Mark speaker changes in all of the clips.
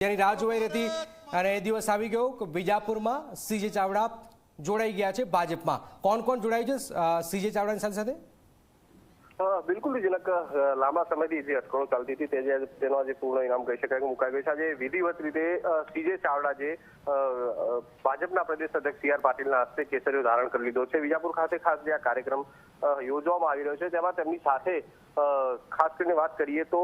Speaker 1: જેની રાહ જોવાઈ હતી અને એ દિવસ આવી ગયો કે વિજાપુરમાં સીજે ચાવડા જોડાઈ ગયા છે ભાજપમાં. કોણ કોણ જોડાયું છે સીજે ચાવડાની સાથે સાથે?
Speaker 2: બિલકુલ અ, લાંબા સમયથી જે અટકળો ચાલતી હતી તે તેનો આજે પૂર્ણ ઇનામ કહી શકાય મુકાઈ ગયું છે. આજે વિધિવત રીતે સીજે ચાવડા જે ભાજપના પ્રદેશ અધ્યક્ષ સી આર પાટીલના હસ્તે કેસરીઓ ધારણ કરી લીધો છે. વિજાપુર ખાતે ખાસ જે આ કાર્યક્રમ યોજવામાં આવી રહ્યો છે તેમાં તેમની સાથે ખાસ કરીને વાત કરીએ તો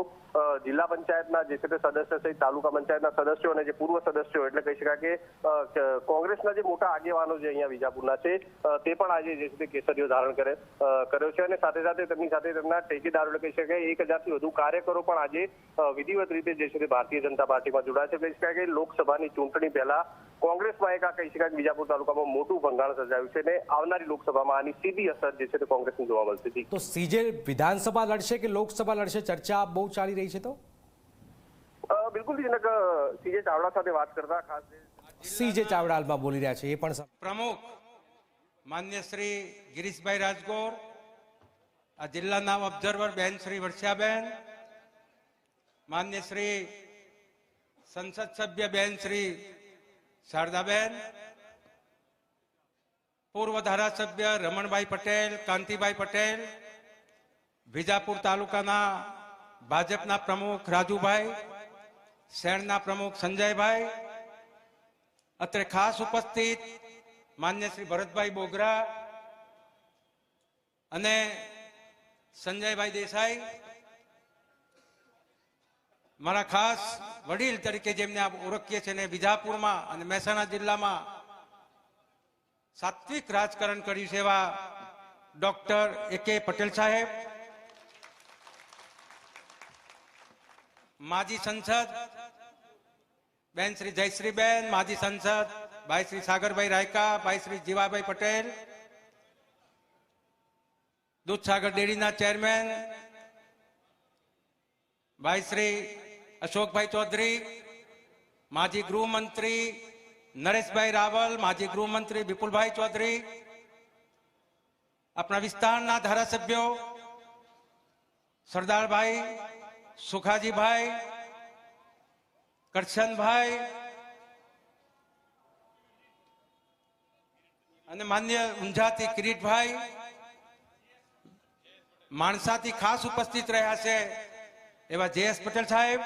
Speaker 2: જિલ્લા પંચાયતના જે છે તે સદસ્ય સહિત તાલુકા પંચાયતના સદસ્યો અને જે પૂર્વ સદસ્યો એટલે કહી શકાય કે કોંગ્રેસના જે મોટા આગેવાનો જે અહીંયા વિજાપુરના છે તે પણ આજે જે છે તે કેસરીઓ ધારણ કરે કર્યો છે અને સાથે સાથે તેમની સાથે તેમના ટેકેદારો એટલે કહી શકાય એક હજારથી વધુ કાર્યકરો પણ આજે વિધિવત રીતે જે છે તે ભારતીય જનતા પાર્ટીમાં જોડાયા છે. કહી શકાય કે લોકસભાની ચૂંટણી પહેલા કોંગ્રેસમાં એક આ કહી શકાય કે વિજાપુર તાલુકામાં મોટું ભંગાણ સર્જાયું છે અને આવનારી લોકસભામાં આની સીધી અસર જે છે તે કોંગ્રેસની જોવા મળશે.
Speaker 1: તો સીજે વિધાનસભા લડશે કે લોકસભા લડશે? ચર્ચા બહુ ચાલી રહી છે તો?
Speaker 2: બિલકુલ જનક સીજે ચાવડા સાથે વાત કરતા ખાસ
Speaker 1: સીજે ચાવડા હાલમાં બોલી રહ્યા છે એ પણ
Speaker 3: પ્રમુખ માન્ય શ્રી ગિરીશભાઈ રાજગોર આ જિલ્લાના ઓબ્ઝર્વર બેન શ્રી વર્ષાબેન માન્ય શ્રી સંસદ સભ્ય બેન શ્રી શારદાબેન, પૂર્વ ધારાસભ્ય રમણભાઈ પટેલ, કાંતિભાઈ પટેલ, વિજાપુર તાલુકાના ભાજપના પ્રમુખ રાજુભાઈ, શહેરના પ્રમુખ સંજયભાઈ, અત્રે ખાસ ઉપસ્થિત માન્ય શ્રી ભરતભાઈ બોગરા અને સંજયભાઈ દેસાઈ મારા ખાસ વડીલ તરીકે જેમને આપ ઓળખીએ છીએ અને વિજાપુરમાં અને મહેસાણા જિલ્લામાં સાત્વિક રાજકારણ કર્યું છે એવા ડોક્ટર એ કે પટેલ સાહેબ, માજી સંસદ બેન શ્રી જયશ્રીબેન, માજી સંસદ ભાઈ શ્રી સાગરભાઈ રાયકા, ભાઈ શ્રી જીવાભાઈ પટેલ, દૂધસાગર ડેરીના ચેરમેન, ભાઈ શ્રી અશોકભાઈ ચૌધરી, માજી ગૃહમંત્રી નરેશભાઈ રાવલ, માજી ગૃહમંત્રી વિપુલભાઈ ચૌધરી, આપણા વિસ્તારના ધારાસભ્યો સરદારભાઈ સુખાજીભાઈ કરશનભાઈ અને માન્ય ઊંઝાથી કિરીટભાઈ, માણસાથી ખાસ ઉપસ્થિત રહ્યા છે. એવા જે એસ પટેલ સાહેબ,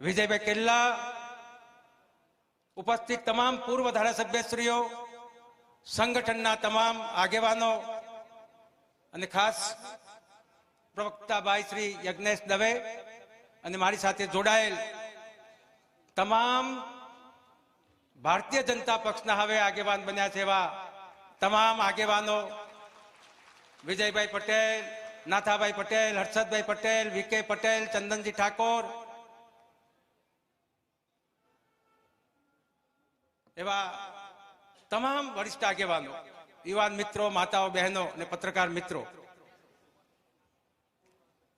Speaker 3: વિજયભાઈ કેલ્લા, ઉપસ્થિત તમામ પૂર્વ ધારાસભ્યશ્રીઓ, સંગઠનના તમામ આગેવાનો અને ખાસ પ્રવક્તાભાઈ શ્રી યજ્ઞેશ દવે અને મારી સાથે જોડાયેલ તમામ ભારતીય જનતા પક્ષના હવે આગેવાન બન્યા છે એવા તમામ આગેવાનો વિજયભાઈ પટેલ નાથાભાઈ પટેલ, હર્ષદભાઈ પટેલ, વિકે પટેલ, ચંદનજી ઠાકોર. એવા તમામ વરિષ્ઠ આગેવાનો, યુવાન મિત્રો, માતાઓ, બહેનો અને પત્રકાર મિત્રો.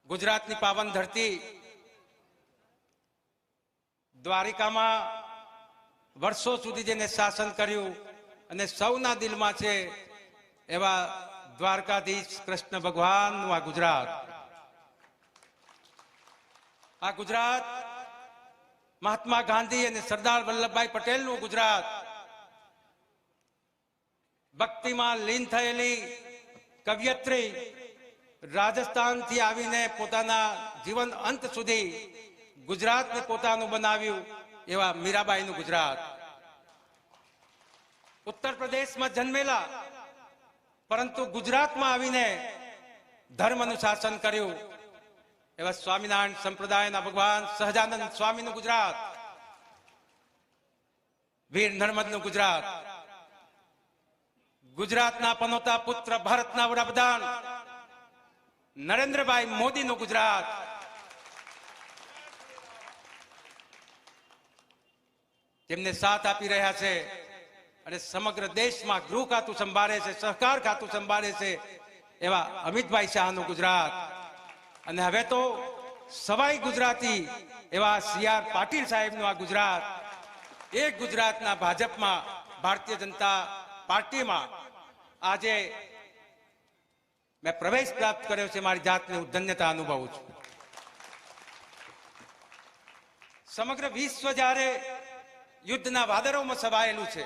Speaker 3: ગુજરાતની પાવન ધરતી દ્વારિકામાં વર્ષો સુધી જેને શાસન કર્યું અને સૌના દિલમાં છે એવા દ્વારકાધીશ કૃષ્ણ ભગવાનનું આ ગુજરાત. આ ગુજરાત મહાત્મા ગાંધી અને સરદાર વલ્લભભાઈ પટેલનું ગુજરાત. ભક્તિમાં લીન થયેલી કવિયત્રી રાજસ્થાનથી આવીને પોતાના જીવન અંત સુધી ગુજરાતને પોતાનું બનાવ્યું એવા મીરાબાઈનું ગુજરાત. ઉત્તર પ્રદેશમાં જન્મેલા પરંતુ ગુજરાતમાં આવીને ધર્મનું શાસન કર્યું. એવા સ્વામિનારાયણ સંપ્રદાયના ભગવાન સહજાનંદ સ્વામીનું ગુજરાત. વીર નર્મદનું ગુજરાત. ગુજરાતના પનોતા પુત્ર ભારતના વડાપ્રધાન નરેન્દ્રભાઈ મોદીનું ગુજરાત. તેમને સાથ આપી રહ્યા છે. અને સમગ્ર દેશમાં ગૃહ ખાતું સંભાળે છે, સહકાર ખાતું સંભાળે છે એવા અમિતભાઈ શાહનું ગુજરાત. અને હવે તો સવાઈ ગુજરાતી એવા સી આર પાટીલ સાહેબનું આ ગુજરાત. એ ગુજરાતના ભાજપમાં ભારતીય જનતા પાર્ટીમાં આજે મેં પ્રવેશ પ્રાપ્ત કર્યો છે, મારી જાતને હું ધન્યતા અનુભવું છું. સમગ્ર વિશ્વ જ્યારે યુદ્ધના વાદળોમાં સવાયેલું છે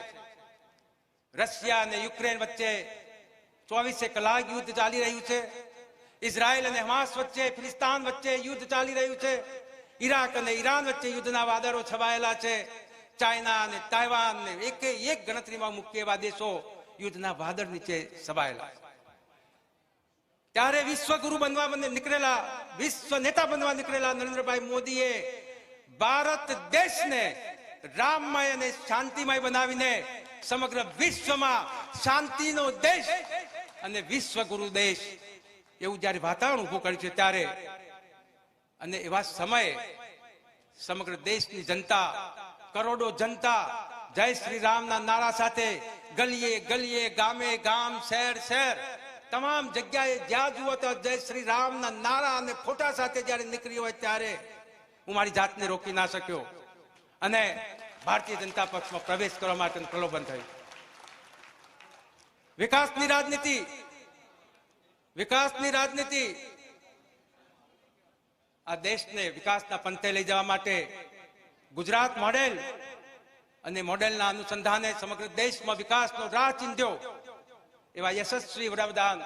Speaker 3: રશિયા અને યુક્રેન વચ્ચે ચોવીસે કલાક યુદ્ધ ચાલી રહ્યું છે. ઇઝરાયલ અને હમાસ વચ્ચે, ફિલિસ્તાન વચ્ચે યુદ્ધ ચાલી રહ્યું છે. ઈરાક અને ઈરાન વચ્ચે યુદ્ધના વાદળો છવાયેલા છે. ચાઇના અને તાઇવાન ને એક એક ગણતરીમાં મુખ્ય એવા દેશો યુદ્ધના વાદળ નીચે છવાયેલા ત્યારે વિશ્વગુરુ બનવા નીકળેલા, વિશ્વ નેતા બનવા નીકળેલા નરેન્દ્રભાઈ મોદીએ ભારત દેશને રામમય અને શાંતિમય બનાવીને સમગ્ર વિશ્વમાં શાંતિનો દેશ અને વિશ્વગુરુ દેશ. એવું જ્યારે વાતાવરણ ઊભું કર્યું છે ત્યારે અને એવા સમયે સમગ્ર દેશની જનતા, કરોડો જનતા જય શ્રી રામના નારા સાથે ગલીએ ગલીએ, ગામે ગામ, શહેર શહેર તમામ જગ્યાએ જ્યાં જુઓ તો જય શ્રી રામના નારા અને ફોટા સાથે જ્યારે નીકળી હોય ત્યારે હું મારી જાતને રોકી ના શક્યો. અને ભારતીય જનતા પક્ષમાં પ્રવેશ કરવા માટે પ્રલોભન થયું. વિકાસની રાજનીતિ વિકાસની રાજનીતિ, આ દેશને વિકાસના પંથે લઈ જવા માટે ગુજરાત મોડેલ અને મોડેલના અનુસંધાને સમગ્ર દેશમાં વિકાસનો રાહ ચિંધ્યો એવા યશસ્વી વડાપ્રધાન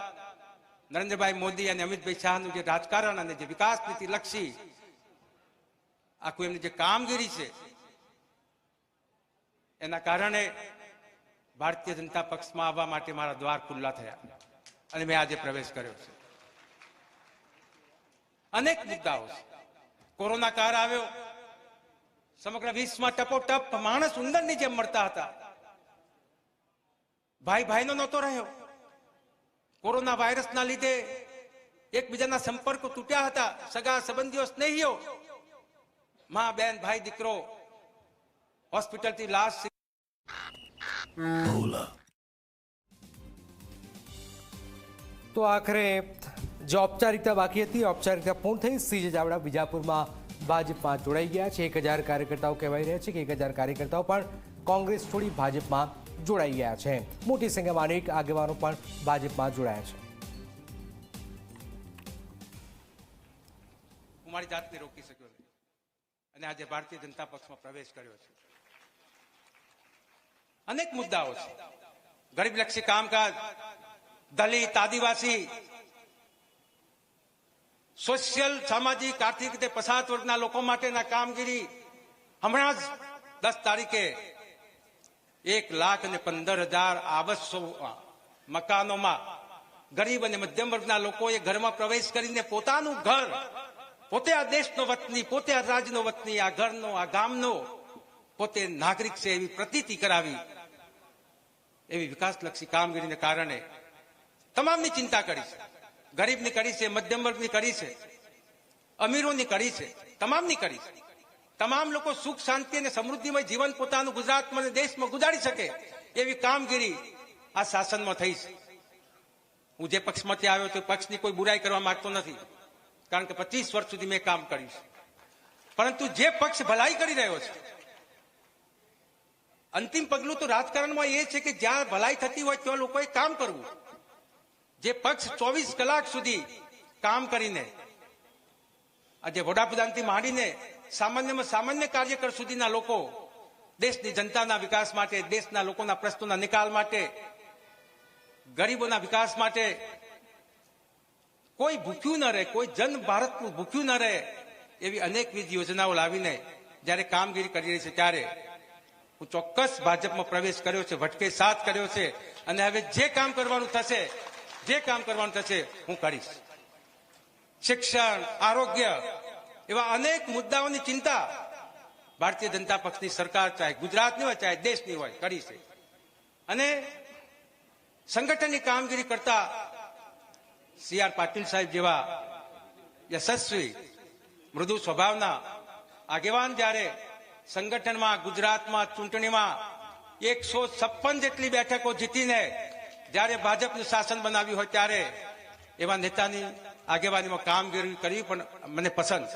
Speaker 3: નરેન્દ્રભાઈ મોદી અને અમિતભાઈ શાહનું જે રાજકારણ અને જે વિકાસ નીતિ લક્ષી આખું એમની જે કામગીરી છે એના કારણે ભારતીય જનતા પક્ષમાં આવવા માટે મારા દ્વાર ખુલ્લા થયા. અને મેં આજે પ્રવેશ કર્યો છે. અનેક મુદ્દાઓ છે. કોરોના કાળ આવ્યો. સમગ્ર વિશ્વમાં ટપોટપ માણસ ઉંદરની જેમ મળતા હતા. ભાઈ ભાઈનો નહોતો રહ્યો. કોરોના વાયરસના લીધે એકબીજાના સંપર્કો તૂટ્યા હતા. સગા સંબંધીઓ સ્નેહીઓ. માં, બેન, ભાઈ, દીકરો હોસ્પિટલથી લાશ
Speaker 1: તો આખરે જે ઔપચારિકતા બાકી હતી. ઔપચારિકતા પૂર્ણ થઈ. સીજે ચાવડા બીજાપુરમાં ભાજપમાં જોડાઈ ગયા છે. એક હજાર કાર્યકર્તાઓ કહેવાઈ રહ્યા છે કે એક હજાર કાર્યકર્તાઓ પણ કોંગ્રેસ છોડી ભાજપમાં જોડાઈ ગયા છે. મોટી સંખ્યામાં અનેક આગેવાનો પણ ભાજપમાં જોડાયા છે.
Speaker 3: હું મારી જાતને રોકી શક્યો નહીં અને આજે ભારતીય જનતા પક્ષમાં પ્રવેશ કર્યો છે. અનેક મુદ્દાઓ છે ગરીબલક્ષી કામકાજ દલિત આદિવાસી સોશિયલ સામાજિક આર્થિક રીતે પછાત વર્ગના લોકો માટેના કામગીરી હમણાં જ દસ તારીખે એક લાખ અને પંદર હજાર આવાસો મકાનોમાં ગરીબ અને મધ્યમ વર્ગના લોકોએ ઘરમાં પ્રવેશ કરીને પોતાનું ઘર પોતે આ દેશનો વતની પોતે આ રાજ્યનો વતની આ ઘરનો આ ગામનો પોતે નાગરિક છે એવી પ્રતીતિ કરાવી, એવી વિકાસલક્ષી કામગીરીને કારણે તમામની ચિંતા કરી છે. ગરીબની કરી છે, મધ્યમ વર્ગની કરી છે, અમીરોની કરી છે, તમામની કરી છે. તમામ લોકો સુખ, શાંતિ અને સમૃદ્ધિમય જીવન પોતાનું ગુજરાતમાં દેશમાં ગુજારી શકે એવી કામગીરી આ શાસનમાં થઈ છે. હું જે પક્ષમાંથી આવ્યો તે પક્ષની કોઈ બુરાઈ કરવા માંગતો નથી, કારણ કે પચીસ વર્ષ સુધી મેં કામ કર્યું છે. પરંતુ જે પક્ષ ભલાઈ કરી રહ્યો છે અંતિમ પગલું તો રાજકારણમાં એ છે કે જ્યાં ભલાઈ થતી હોય ત્યાં લોકોએ કામ કરવું. જે પક્ષ ચોવીસ કલાક સુધી કામ કરીને, આજે વડાપ્રધાનથી માંડીને સામાન્યમાં સામાન્ય કાર્યકર સુધીના લોકો દેશની જનતાના વિકાસ માટે, દેશના લોકોના પ્રશ્નોના નિકાલ માટે, ગરીબોના વિકાસ માટે કોઈ ભૂખ્યું ન રહે, કોઈ જન ભારતનું ભૂખ્યું ન રહે એવી અનેકવિધ યોજનાઓ લાવીને જ્યારે કામગીરી કરી રહી છે ત્યારે હું ચોક્કસ ભાજપમાં પ્રવેશ કર્યો છે ભટકે સાથ કર્યો છે અને હવે જે કામ કરવાનું થશે, જે કામ કરવાનું થશે, હું કરીશ. શિક્ષણ, આરોગ્ય એવા અનેક મુદ્દાઓની ચિંતા ભારતીય જનતા પક્ષની સરકાર ચાહે ગુજરાતની હોય, ચાહે દેશની હોય, કરી છે. અને સંગઠનની કામગીરી કરતા સી આર પાટીલ સાહેબ જેવા યશસ્વી, મૃદુ સ્વભાવના આગેવાન જ્યારે સંગઠનમાં, ગુજરાતમાં, ચૂંટણીમાં એકસો છપ્પન જેટલી બેઠકો જીતીને જ્યારે ભાજપનું શાસન બનાવ્યું હોય ત્યારે એવા નેતાની આગેવાનીમાં કામગીરી કરવી પણ મને પસંદ.